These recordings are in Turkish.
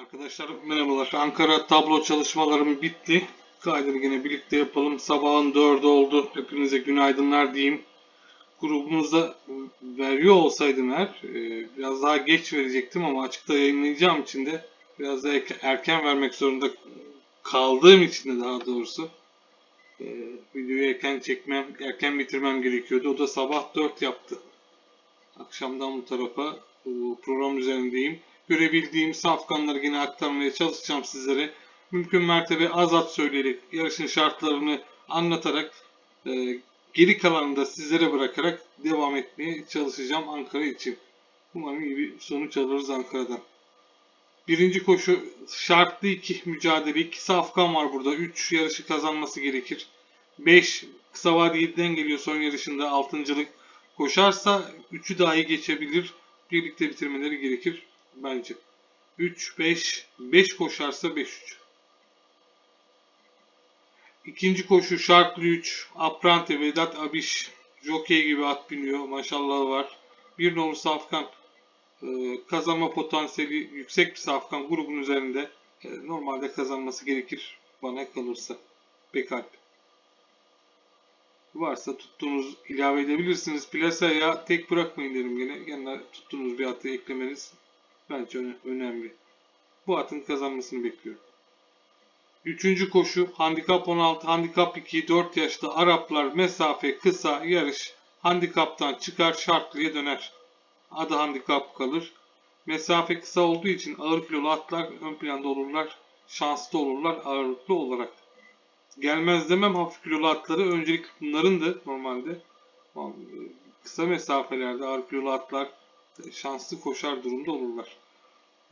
Arkadaşlar merhabalar. Ankara tablo çalışmalarım bitti. Kaydını yine birlikte yapalım. Sabahın 4'ü oldu. Hepinize günaydınlar diyeyim. Grubunuzda veriyor olsaydım eğer e, biraz daha geç verecektim ama açıkta yayınlayacağım için de biraz daha erken- vermek zorunda kaldığım için de daha doğrusu e, videoyu erken çekmem, erken bitirmem gerekiyordu. O da sabah 4 yaptı. Akşamdan bu tarafa program üzerindeyim. Görebildiğim safkanları yine aktarmaya çalışacağım sizlere. Mümkün mertebe azat söyleyerek, yarışın şartlarını anlatarak, e, geri kalanını da sizlere bırakarak devam etmeye çalışacağım Ankara için. Umarım iyi bir sonuç alırız Ankara'dan. Birinci koşu şartlı iki mücadele. İki safkan var burada. 3 yarışı kazanması gerekir. 5 kısa vadeden geliyor son yarışında altıncılık. Koşarsa 3'ü dahi geçebilir. Birlikte bitirmeleri gerekir bence. 3 5 5 koşarsa 5 3. İkinci koşu şartlı 3. Aprante Vedat Abiş jockey gibi at biniyor. Maşallah var. Bir numaralı safkan e, kazanma potansiyeli yüksek bir safkan grubun üzerinde e, normalde kazanması gerekir bana kalırsa. Bekalp. Varsa tuttuğunuz ilave edebilirsiniz. Plasaya tek bırakmayın derim gene. Gene tuttuğunuz bir atı eklemeniz bence öne- önemli. Bu atın kazanmasını bekliyorum. Üçüncü koşu handikap 16, handikap 2, 4 yaşlı Araplar mesafe kısa yarış handikaptan çıkar şartlıya döner. Adı handikap kalır. Mesafe kısa olduğu için ağır kilolu atlar ön planda olurlar. Şanslı olurlar ağırlıklı olarak. Gelmez demem hafif kilolu atları. Öncelik bunlarındı normalde. Ama, e, Kısa mesafelerde ağır kilolu atlar şanslı koşar durumda olurlar.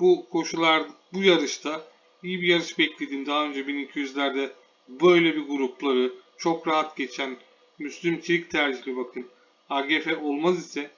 Bu koşular, bu yarışta iyi bir yarış beklediğim daha önce 1200'lerde böyle bir grupları çok rahat geçen Müslüm Çelik tercihli bakın. AGF olmaz ise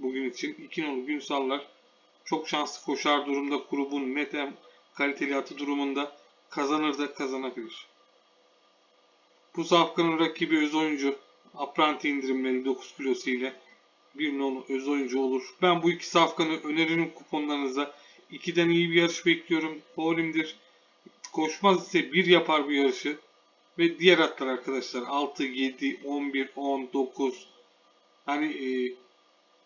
bugün için iki nolu Günsallar çok şanslı koşar durumda grubun metem kaliteli atı durumunda kazanır da kazanabilir. Bu safkanın rakibi öz oyuncu. Apranti indirimleri 9 kilosu ile bir nolu öz oyuncu olur. Ben bu iki safkanı öneririm kuponlarınıza. İkiden iyi bir yarış bekliyorum. Faulimdir. Koşmaz ise bir yapar bu yarışı. Ve diğer atlar arkadaşlar 6, 7, 11, 10, 9 hani e,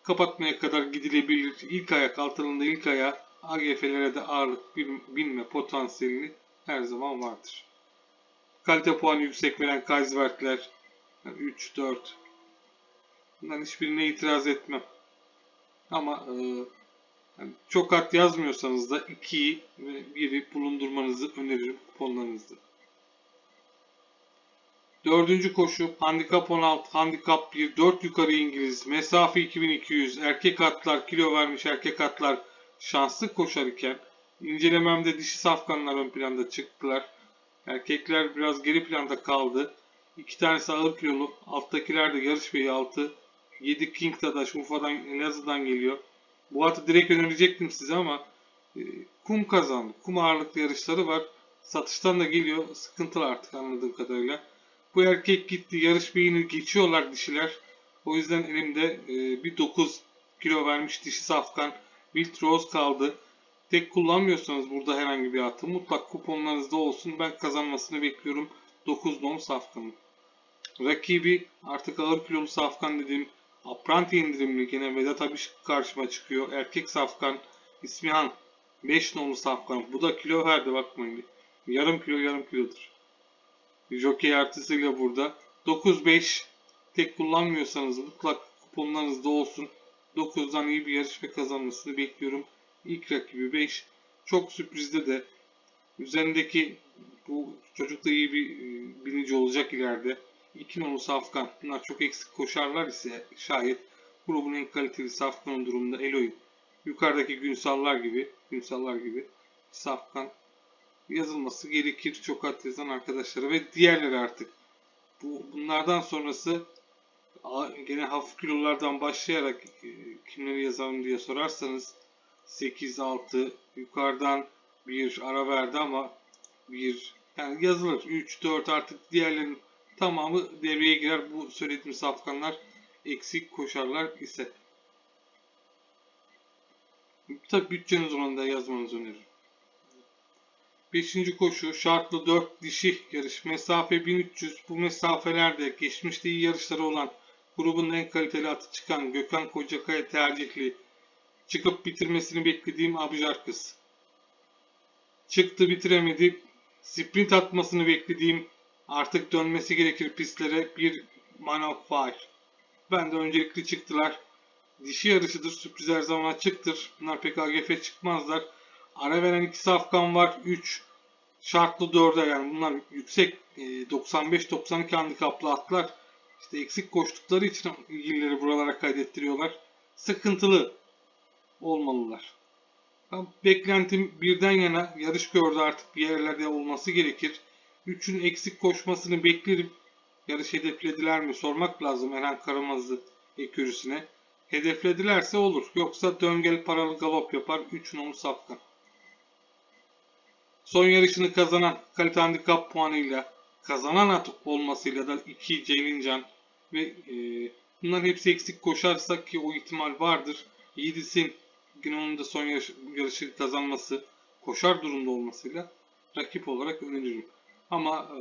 kapatmaya kadar gidilebilir. İlk ayak altında ilk ayağı AGF'lere de ağırlık bin- binme potansiyeli her zaman vardır. Kalite puanı yüksek veren Kaisvertler 3, 4 bunların hiçbirine itiraz etmem. Ama e, yani çok at yazmıyorsanız da 2'yi ve 1'i bulundurmanızı öneririm kuponlarınızda. Dördüncü koşu handikap 16, handikap 1, 4 yukarı İngiliz, mesafe 2200, erkek atlar kilo vermiş erkek atlar şanslı koşar iken incelememde dişi safkanlar ön planda çıktılar. Erkekler biraz geri planda kaldı. İki tanesi ağır kilolu, alttakiler de yarış beyi altı. 7 King Dadaş Urfa'dan Elazığ'dan geliyor. Bu atı direkt önerecektim size ama e, kum kazandı. Kum ağırlıklı yarışları var. Satıştan da geliyor. Sıkıntılı artık anladığım kadarıyla. Bu erkek gitti. Yarış beyini geçiyorlar dişiler. O yüzden elimde e, bir 9 kilo vermiş dişi safkan Wild Rose kaldı. Tek kullanmıyorsanız burada herhangi bir atı mutlak kuponlarınızda olsun. Ben kazanmasını bekliyorum. 9 nom safkanın. Rakibi artık ağır kilolu safkan dediğim Apranti indirimli gene Vedat Abiş karşıma çıkıyor. Erkek safkan İsmihan 5 nolu safkan. Bu da kilo verdi bakmayın. Yarım kilo yarım kilodur. Jockey artısıyla burada. 9-5 tek kullanmıyorsanız mutlak kuponlarınızda olsun. 9'dan iyi bir yarış ve kazanmasını bekliyorum. İlk rakibi 5. Çok sürprizde de üzerindeki bu çocuk da iyi bir e, binici olacak ileride. 2 nolu safkan. Bunlar çok eksik koşarlar ise şayet grubun en kaliteli safkanın durumunda Eloy. Yukarıdaki Günsallar gibi, Günsallar gibi safkan yazılması gerekir çok at yazan arkadaşlara ve diğerleri artık. Bu bunlardan sonrası gene hafif kilolardan başlayarak e, kimleri yazalım diye sorarsanız 8 6 yukarıdan bir ara verdi ama bir yani yazılır 3 4 artık diğerlerinin tamamı devreye girer bu söylediğim safkanlar eksik koşarlar ise. Tabi bütçeniz olanında yazmanızı öneririm. 5. koşu şartlı 4 dişi yarış. Mesafe 1300. Bu mesafelerde geçmişte iyi yarışları olan grubun en kaliteli atı çıkan Gökhan Kocakaya tercihli çıkıp bitirmesini beklediğim Abujar kız. Çıktı bitiremedi. Sprint atmasını beklediğim artık dönmesi gerekir pistlere bir Man of Fire. Ben de öncelikli çıktılar. Dişi yarışıdır. Sürpriz her zaman açıktır. Bunlar pek AGF çıkmazlar. Ara veren iki safkan var. 3 şartlı 4'e yani bunlar yüksek e, 95-92 handikaplı atlar. İşte eksik koştukları için ilgilileri buralara kaydettiriyorlar. Sıkıntılı olmalılar. Beklentim birden yana yarış gördü artık bir yerlerde olması gerekir. Üçün eksik koşmasını beklerim. Yarış hedeflediler mi sormak lazım Erhan Karamazlı ekürüsüne. Hedefledilerse olur. Yoksa döngel paralı galop yapar. 3 nolu safkan. Son yarışını kazanan kalite handikap puanıyla kazanan at olmasıyla da 2 Ceylincan ve e, bunların hepsi eksik koşarsa ki o ihtimal vardır. Günon'un da son yarış, yarışı kazanması koşar durumda olmasıyla rakip olarak öneririm. Ama e,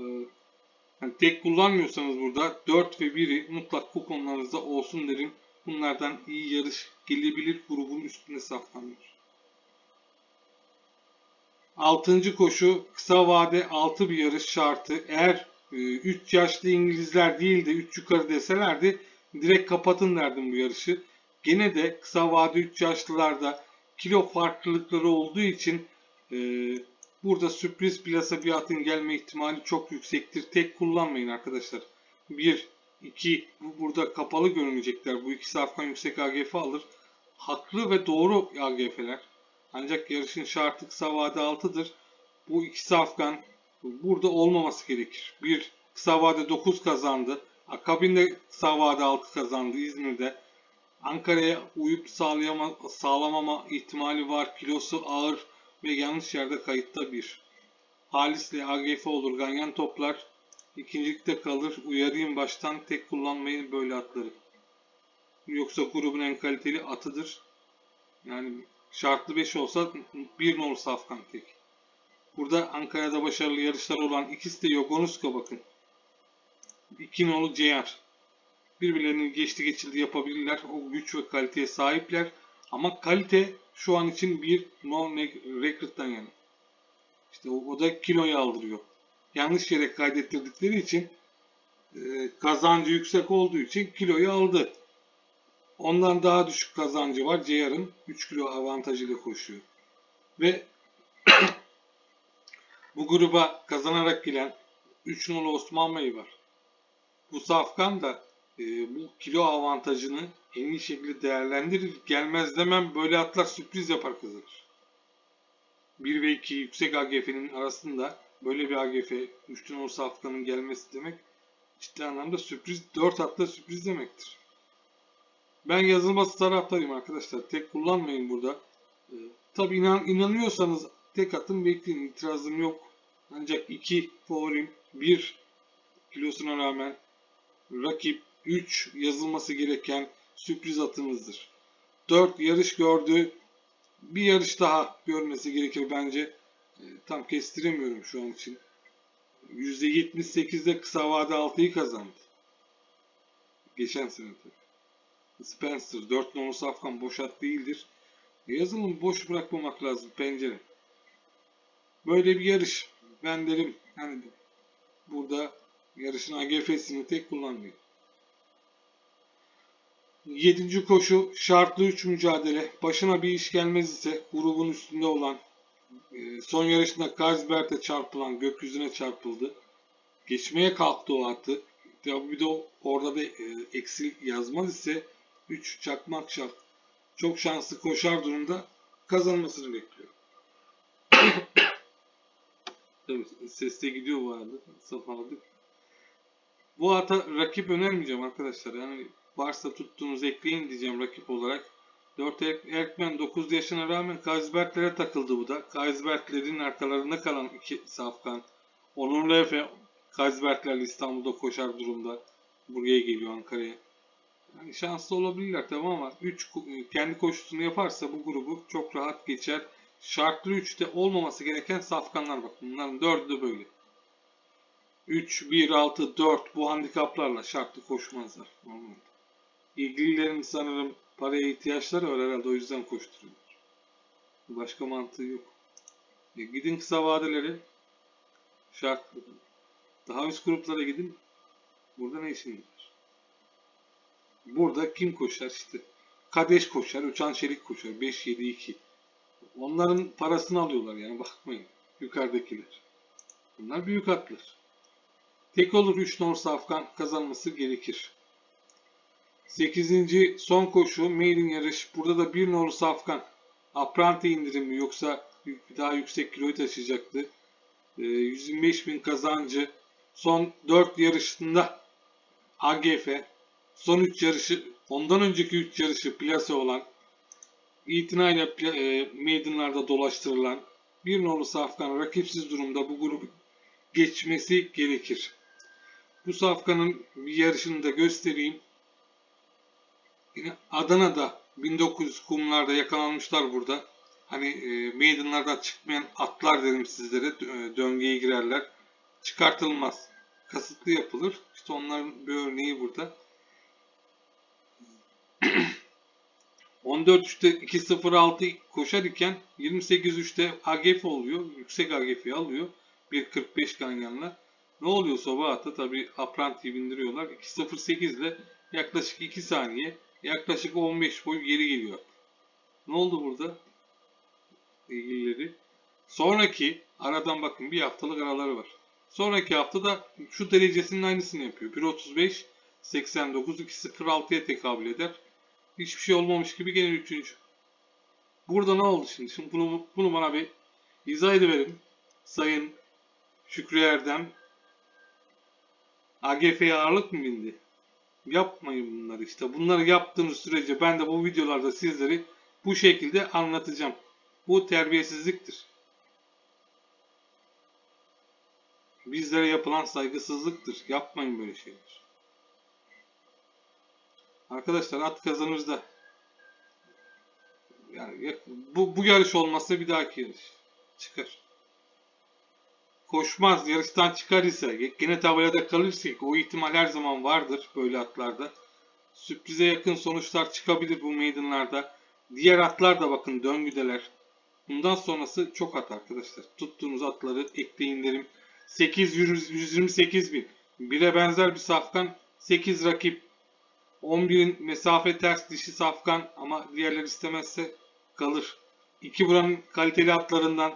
yani tek kullanmıyorsanız burada 4 ve 1'i mutlak kuponlarınızda olsun derim. Bunlardan iyi yarış gelebilir grubun üstünde saflanıyor. Altıncı koşu kısa vade 6 bir yarış şartı. Eğer 3 yaşlı İngilizler değil de 3 yukarı deselerdi direkt kapatın derdim bu yarışı. Gene de kısa vade 3 yaşlılarda kilo farklılıkları olduğu için e, burada sürpriz plasa bir atın gelme ihtimali çok yüksektir. Tek kullanmayın arkadaşlar. 1, 2 bu burada kapalı görünecekler. Bu ikisi Afgan yüksek AGF alır. Haklı ve doğru AGF'ler. Ancak yarışın şartı kısa vade 6'dır. Bu ikisi Afgan burada olmaması gerekir. Bir kısa vade 9 kazandı. Akabinde kısa vade 6 kazandı İzmir'de. Ankara'ya uyup sağlamama ihtimali var. Kilosu ağır ve yanlış yerde kayıtta bir. Halis'le AGF olur. Ganyan toplar. İkincilikte kalır. Uyarayım baştan tek kullanmayın böyle atları. Yoksa grubun en kaliteli atıdır. Yani şartlı 5 olsa bir nolu safkan tek. Burada Ankara'da başarılı yarışlar olan ikisi de Yogonuska bakın. İki nolu CR. Birbirlerinin geçti geçildi yapabilirler. O güç ve kaliteye sahipler. Ama kalite şu an için bir no record'dan yana. İşte o, o da kiloyu aldırıyor. Yanlış yere kaydettirdikleri için e, kazancı yüksek olduğu için kiloyu aldı. Ondan daha düşük kazancı var. CR'ın 3 kilo avantajıyla koşuyor. Ve bu gruba kazanarak gelen 3 nolu Osman Bey var. Bu Safkan da e, bu kilo avantajını en iyi şekilde değerlendirir. Gelmez demem böyle atlar sürpriz yapar kazanır. 1 ve 2 yüksek AGF'nin arasında böyle bir AGF 3 nolu Safkan'ın gelmesi demek ciddi anlamda sürpriz 4 atla sürpriz demektir. Ben yazılması taraftarıyım arkadaşlar. Tek kullanmayın burada. Ee, Tabi inan, inanıyorsanız tek atın bekleyin. İtirazım yok. Ancak iki favorim, bir kilosuna rağmen rakip 3 yazılması gereken sürpriz atımızdır. 4 yarış gördü. Bir yarış daha görmesi gerekir bence. E, tam kestiremiyorum şu an için. %78'de kısa vade 6'yı kazandı. Geçen sene tabii. Spencer 4 nolu safkan boş at değildir. Yazılım boş bırakmamak lazım pencere. Böyle bir yarış. Ben derim hani burada yarışın AGF'sini tek kullanmayın. 7. koşu şartlı 3 mücadele. Başına bir iş gelmez ise grubun üstünde olan e, son yarışında Karsberg'e çarpılan gökyüzüne çarpıldı. Geçmeye kalktı o atı. Ya bir de orada bir e, eksil yazmaz ise 3 çakmak şart. Çok şanslı koşar durumda kazanmasını bekliyorum. Tabii ses de gidiyor bu arada. Safaladık. Bu ata rakip önermeyeceğim arkadaşlar. Yani varsa tuttuğunuz ekleyin diyeceğim rakip olarak. 4 Erkmen 9 yaşına rağmen Kaysbertlere takıldı bu da. Kaysbertlerin arkalarında kalan iki safkan. Onurlu Efe Kaysbertlerle İstanbul'da koşar durumda. Buraya geliyor Ankara'ya. Yani şanslı olabilirler tamam ama 3 kendi koşusunu yaparsa bu grubu çok rahat geçer. Şartlı 3'te olmaması gereken safkanlar bak. Bunların 4'ü de böyle. 3, 1, 6, 4 bu handikaplarla şartlı koşmazlar. Normalde. İlgililerin sanırım paraya ihtiyaçları var herhalde o yüzden koşturuyorlar. Başka mantığı yok. E gidin kısa vadeleri şartlı. Daha üst gruplara gidin. Burada ne işiniz var? Burada kim koşar işte? Kadeş koşar, Uçan Çelik koşar. 5-7-2. Onların parasını alıyorlar yani bakmayın. Yukarıdakiler. Bunlar büyük atlar. Tek olur 3 North Afgan kazanması gerekir. 8. son koşu maiden yarış. Burada da 1 North Afgan apranti indirimi yoksa daha yüksek kiloyu taşıyacaktı. Ee, 125 bin kazancı. Son 4 yarışında AGF. Son 3 yarışı ondan önceki 3 yarışı plase olan itinayla e, meydanlarda dolaştırılan bir nolu Safkan rakipsiz durumda bu grubu geçmesi gerekir. Bu Safkan'ın bir yarışını da göstereyim. Yine Adana'da 1900 kumlarda yakalanmışlar burada. Hani e, meydanlardan çıkmayan atlar dedim sizlere e, döngüye girerler. Çıkartılmaz. Kasıtlı yapılır. İşte onların bir örneği burada. 14.3'te 2.06 koşar iken 28.3'te AGF oluyor. Yüksek AGF'yi alıyor. 1.45 ganyanla. Ne oluyor Sobaat'ta? Tabi Apranti'yi bindiriyorlar. 2.08 ile yaklaşık 2 saniye yaklaşık 15 boy geri geliyor. Ne oldu burada? İlgilileri. Sonraki aradan bakın bir haftalık araları var. Sonraki hafta da şu derecesinin aynısını yapıyor. 1.35 89 2.06'ya tekabül eder. Hiçbir şey olmamış gibi gene üçüncü. Burada ne oldu şimdi? Şimdi bunu, bunu bana bir izah edeverin. Sayın Şükrü Erdem. AGF'ye ağırlık mı bindi? Yapmayın bunları işte. Bunları yaptığınız sürece ben de bu videolarda sizleri bu şekilde anlatacağım. Bu terbiyesizliktir. Bizlere yapılan saygısızlıktır. Yapmayın böyle şeyler. Arkadaşlar at kazanır yani bu, bu yarış olmazsa bir dahaki yarış çıkar. Koşmaz, yarıştan çıkar ise, gene tabelada kalırsa o ihtimal her zaman vardır böyle atlarda. Sürprize yakın sonuçlar çıkabilir bu meydanlarda. Diğer atlar da bakın döngüdeler. Bundan sonrası çok at arkadaşlar. Tuttuğunuz atları ekleyin derim. 8 128 bin. Bire benzer bir safkan. 8 rakip 11'in mesafe ters dişi safkan ama diğerleri istemezse kalır. İki buranın kaliteli atlarından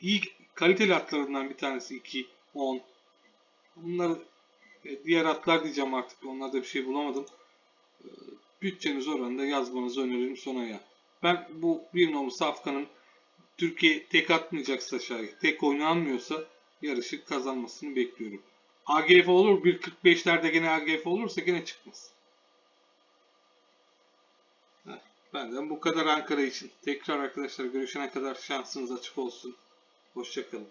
iyi kaliteli atlarından bir tanesi 2 10. Bunlar e, diğer atlar diyeceğim artık. Onlarda bir şey bulamadım. E, bütçeniz oranında yazmanızı öneririm sonaya. Ben bu bir nolu safkanın Türkiye tek atmayacaksa şayet, tek oynanmıyorsa yarışı kazanmasını bekliyorum. AGF olur 1.45'lerde gene AGF olursa gene çıkmaz. Benden bu kadar Ankara için. Tekrar arkadaşlar görüşene kadar şansınız açık olsun. Hoşçakalın.